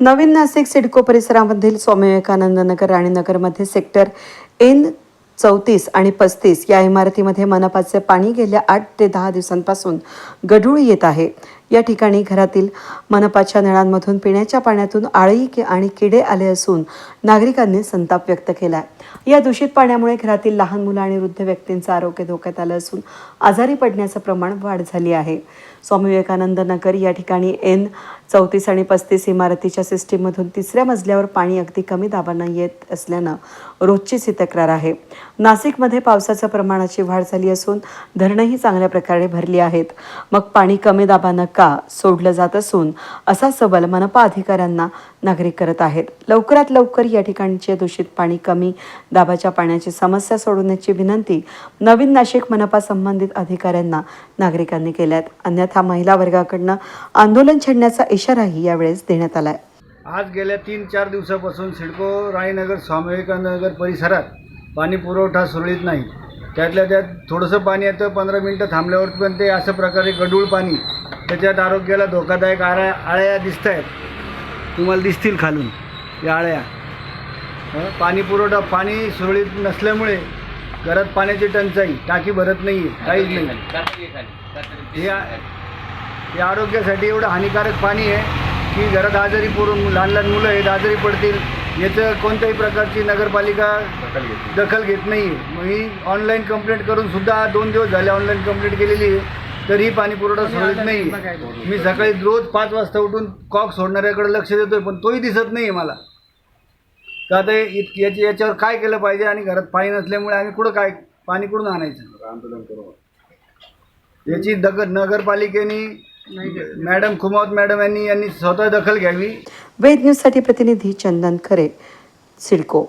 नवीन Nashik CIDCO परिसरामधील स्वामी विवेकानंद नगर आणि नगरमध्ये सेक्टर एन चौतीस आणि पस्तीस या इमारतीमध्ये मनपाचे पाणी गेल्या आठ ते दहा दिवसांपासून गढूळ येत आहे. या ठिकाणी घरातील मनपाच्या नळांमधून पिण्याच्या पाण्यातून आळी कि- आणि किडे आले असून नागरिकांनी संताप व्यक्त केला या दूषित पाण्यामुळे घरातील लहान मुलं आणि वृद्ध व्यक्तींचं आरोग्य धोक्यात आलं असून आजारी पडण्याचं प्रमाण वाढ झाली आहे. स्वामी विवेकानंद नगर या ठिकाणी एन चौतीस आणि पस्तीस इमारतीच्या सिस्टीममधून तिसऱ्या मजल्यावर पाणी अगदी कमी दाबानं येत असल्यानं रोजचीच ही तक्रार आहे. नाशिकमध्ये पावसाच्या प्रमाणाची वाढ झाली असून धरणंही चांगल्या प्रकारे भरली आहेत. मग पाणी कमी दाबानं का सोडलं जात असून असा सबल मनपा अधिकाऱ्यांना नागरिक करत आहेत. लवकरात लवकर या ठिकाणचे दूषित पाणी कमी दाबाच्या पाण्याची समस्या सोडवण्याची विनंती नवीन नाशिक मनपा संबंधित अधिकाऱ्यांना नागरिकांनी केल्यात अन्यथा महिला वर्गाकडनं आंदोलन छेडण्याचा इशाराही यावेळेस देण्यात आलाय. आज गेल्या तीन चार दिवसापासून सिडको रायनगर स्वामी विवेकानंदनगर परिसरात पाणी पुरवठा सुरळीत नाही. त्यातल्या त्यात थोडंसं पाणी येतं पंधरा मिनटं थांबल्यावर पण ते असं प्रकारे गढूळ पाणी त्याच्यात आरोग्याला धोकादायक आळ्या आळ्या दिसत आहेत तुम्हाला दिसतील खालून या आळ्या. हं? पाणी पुरवठा पाणी सुरळीत नसल्यामुळे घरात पाण्याची टंचाई टाकी भरत नाही. आहे काहीच नाही हे हे आरोग्यासाठी एवढं हानिकारक पाणी आहे की घरात आजारी पोरून लहान लहान मुलं आहेत आजारी पडतील. याचं कोणत्याही प्रकारची नगरपालिका दखल घेत नाही. मग ही ऑनलाईन कंप्लेंट करून सुद्धा दोन दिवस झाले ऑनलाईन कंप्लेंट केलेली आहे. तरीही पाणी पुरवठा सुरळीत नाही मी सकाळी रोज पाच वाजता उठून कॉक सोडणाऱ्याकडे लक्ष देतोय पण तोही दिसत नाही आहे मला. तर आता हे इत याची याच्यावर काय केलं पाहिजे आणि घरात पाणी नसल्यामुळे आम्ही कुठं काय पाणी कुठून आणायचं? आंदोलन करू याची दग नगरपालिकेने मॅडम खुमावत मॅडम यांनी यांनी स्वतः दखल घ्यावी. वेद न्यूजसाठी प्रतिनिधी चंदन खरे सिडको.